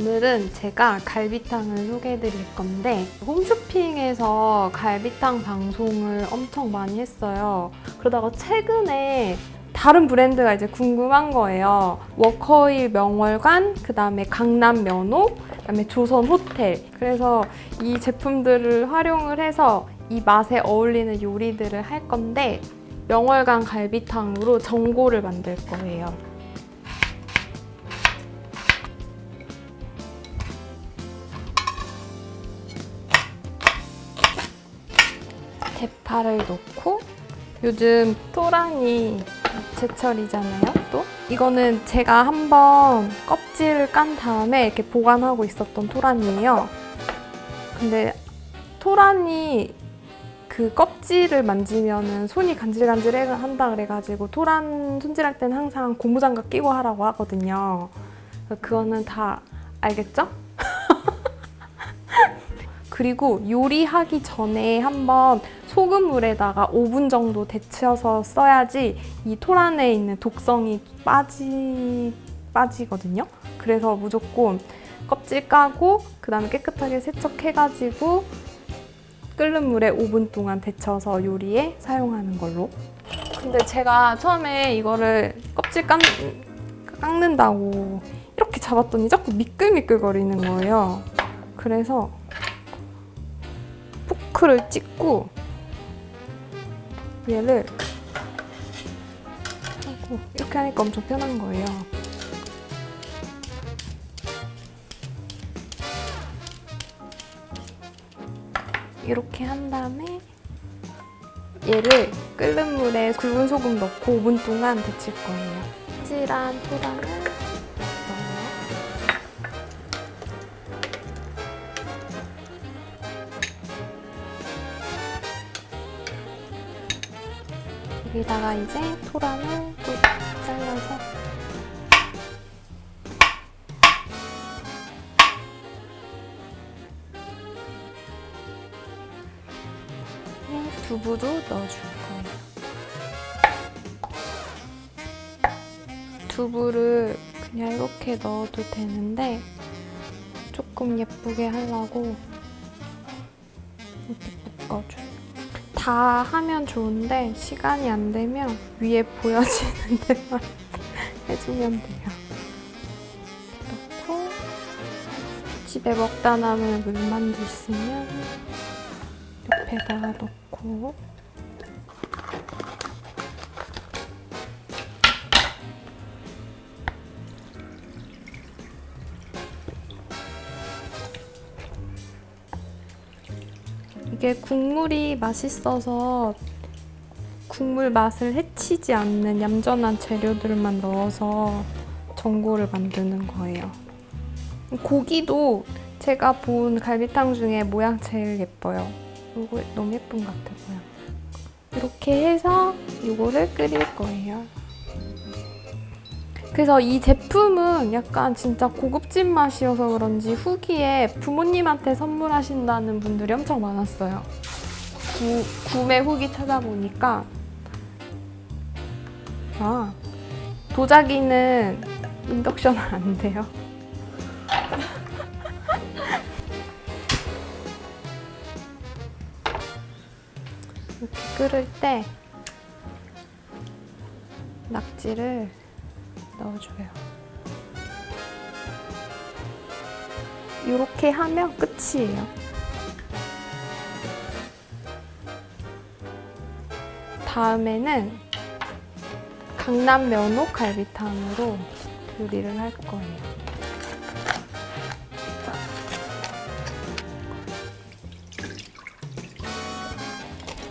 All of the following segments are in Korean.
오늘은 제가 갈비탕을 소개해 드릴 건데 홈쇼핑에서 갈비탕 방송을 엄청 많이 했어요. 그러다가 최근에 다른 브랜드가 이제 궁금한 거예요. 워커힐 명월관, 그 다음에 강남 면옥, 그 다음에 조선 호텔. 그래서 이 제품들을 활용을 해서 이 맛에 어울리는 요리들을 할 건데 명월관 갈비탕으로 전골을 만들 거예요. 대파를 넣고 요즘 토란이 제철이잖아요 또? 이거는 제가 한번 껍질을 깐 다음에 이렇게 보관하고 있었던 토란이에요. 근데 토란이 그 껍질을 만지면은 손이 간질간질 한다 그래가지고 토란 손질할 때는 항상 고무장갑 끼고 하라고 하거든요. 그거는 다 알겠죠? 그리고 요리하기 전에 한번 소금물에다가 5분 정도 데쳐서 써야지 이 토란에 있는 독성이 빠지, 빠지거든요. 그래서 무조건 껍질 까고 그 다음에 깨끗하게 세척해가지고 끓는 물에 5분 동안 데쳐서 요리에 사용하는 걸로. 근데 제가 처음에 이거를 껍질 깐, 깎는다고 이렇게 잡았더니 자꾸 미끌미끌거리는 거예요. 그래서 포크를 찍고 얘를 이렇게 하니까 엄청 편한 거예요. 이렇게 한 다음에 얘를 끓는 물에 굵은 소금 넣고 5분 동안 데칠 거예요. 찌란 토랑을 여기다가 이제 토란을 또 잘라서 네, 두부도 넣어줄 거예요. 두부를 그냥 이렇게 넣어도 되는데 조금 예쁘게 하려고 이렇게 묶어줘요. 다 하면 좋은데 시간이 안 되면 위에 보여지는 데만 해주면 돼요. 넣고 집에 먹다 남은 물만두 있으면 옆에다가 넣고 이게 국물이 맛있어서 국물 맛을 해치지 않는 얌전한 재료들만 넣어서 전골을 만드는 거예요. 고기도 제가 본 갈비탕 중에 모양 제일 예뻐요. 이거 너무 예쁜 것 같아요. 이렇게 해서 이거를 끓일 거예요. 그래서 이 제품은 약간 진짜 고급진 맛이어서 그런지 후기에 부모님한테 선물하신다는 분들이 엄청 많았어요. 구, 구매 후기 찾아보니까 아 도자기는 인덕션 안 돼요. 이렇게 끓을 때 낙지를 넣어줘요. 이렇게 하면 끝이에요. 다음에는 강남 면옥 갈비탕으로 요리를 할 거예요.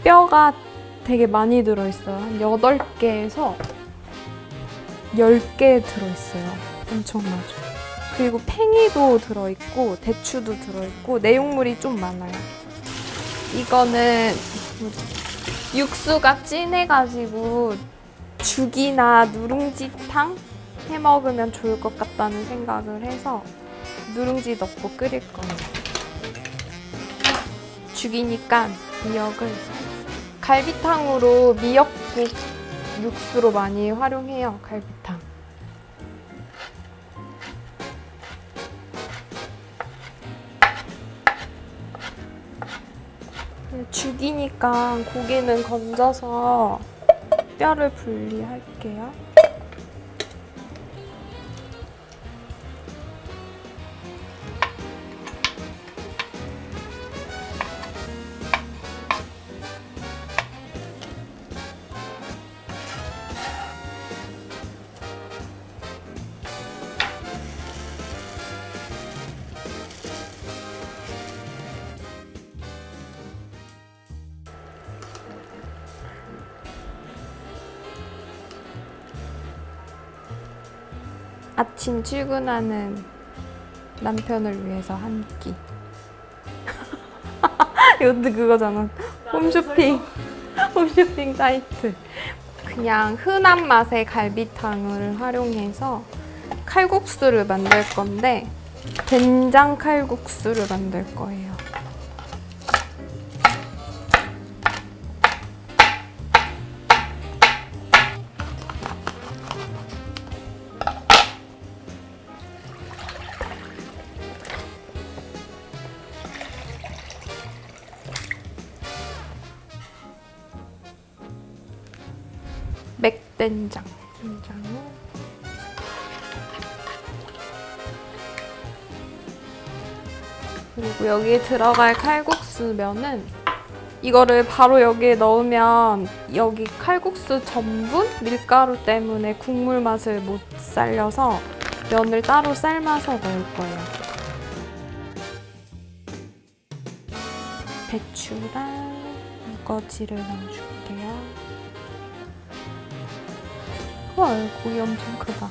뼈가 되게 많이 들어있어요. 한 8개에서 10개 들어있어요. 엄청 나죠. 그리고 팽이도 들어있고 대추도 들어있고 내용물이 좀 많아요. 이거는 육수가 진해가지고 죽이나 누룽지탕 해 먹으면 좋을 것 같다는 생각을 해서 누룽지 넣고 끓일 거예요. 죽이니까 미역을 갈비탕으로 미역국 육수로 많이 활용해요, 갈비탕. 죽이니까 고기는 건져서 뼈를 분리할게요. 아침 출근하는 남편을 위해서 한 끼. 이것도 그거잖아. 홈쇼핑. 홈쇼핑 사이트. 그냥 흔한 맛의 갈비탕을 활용해서 칼국수를 만들 건데 된장 칼국수를 만들 거예요. 맥된장. 된장을 그리고 여기에 들어갈 칼국수면은 이거를 바로 여기에 넣으면 여기 칼국수 전분 밀가루 때문에 국물 맛을 못 살려서 면을 따로 삶아서 넣을 거예요. 배추랑 우거지를 넣어줄게 헐, 고기 엄청 크다.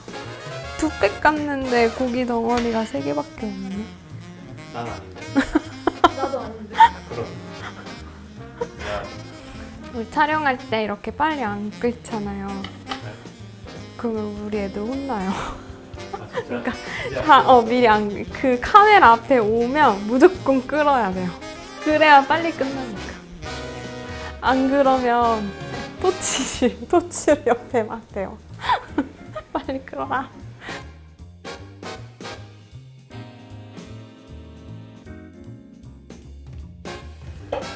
두께 깠는데 고기 덩어리가 세 개밖에 없네. 난 아닌데. 나도 아닌데. 그럼. 야, 우리 촬영할 때 이렇게 빨리 안 끓잖아요. 그러면 우리 애들 혼나요. 아, 진짜. 그러니까 이제 다, 어, 미리 안, 그 카메라 앞에 오면 무조건 끓어야 돼요. 그래야 빨리 끝나니까. 안 그러면 토치, 토치를 옆에 막 대요. 빨리.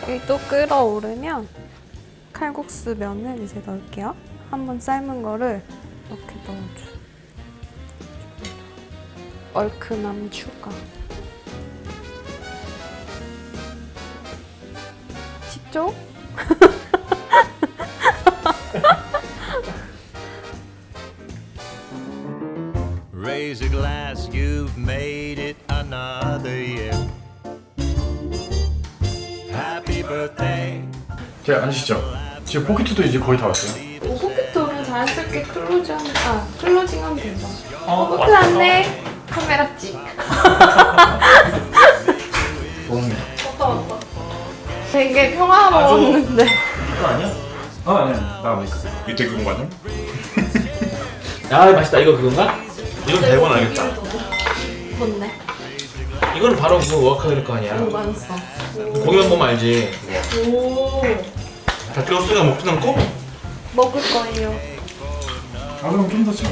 여기 또 끓어오르면 칼국수 면을 이제 넣을게요. 한번 삶은 거를 이렇게 넣어줘. 얼큰함 추가. 쉽죠? 자, 앉으시죠. 지금 포켓도 이제 거의 다 왔어요. 포켓도를 자연스럽게 클로징, 아, 클로징 하면 된다. 어, 포켓 안내 카메라 찍. 먹네. 되게 평화로웠는데. 이거 아니야? 어, 아니야. 나 아메리카. 밑에 그거 맞아? 아 맛있다 이거 그건가? 이건 대본 알겠다. 뭔데? 이거는 바로 그 워커일 거 아니야 너무 많았어. 고기만 보면 알지 오. 다 찍었으니까 먹진 않고 먹을 거예요. 아, 그럼 좀 더 찍어.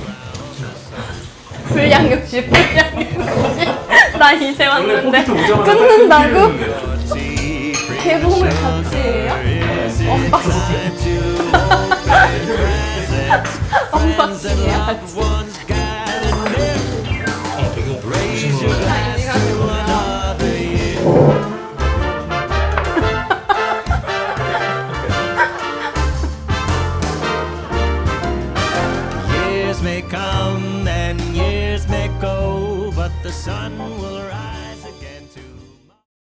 불량 역시 불량 역시. 나 이제 왔는데 끊는다고? 개봉을 같이 해요? 언박싱이야 같이.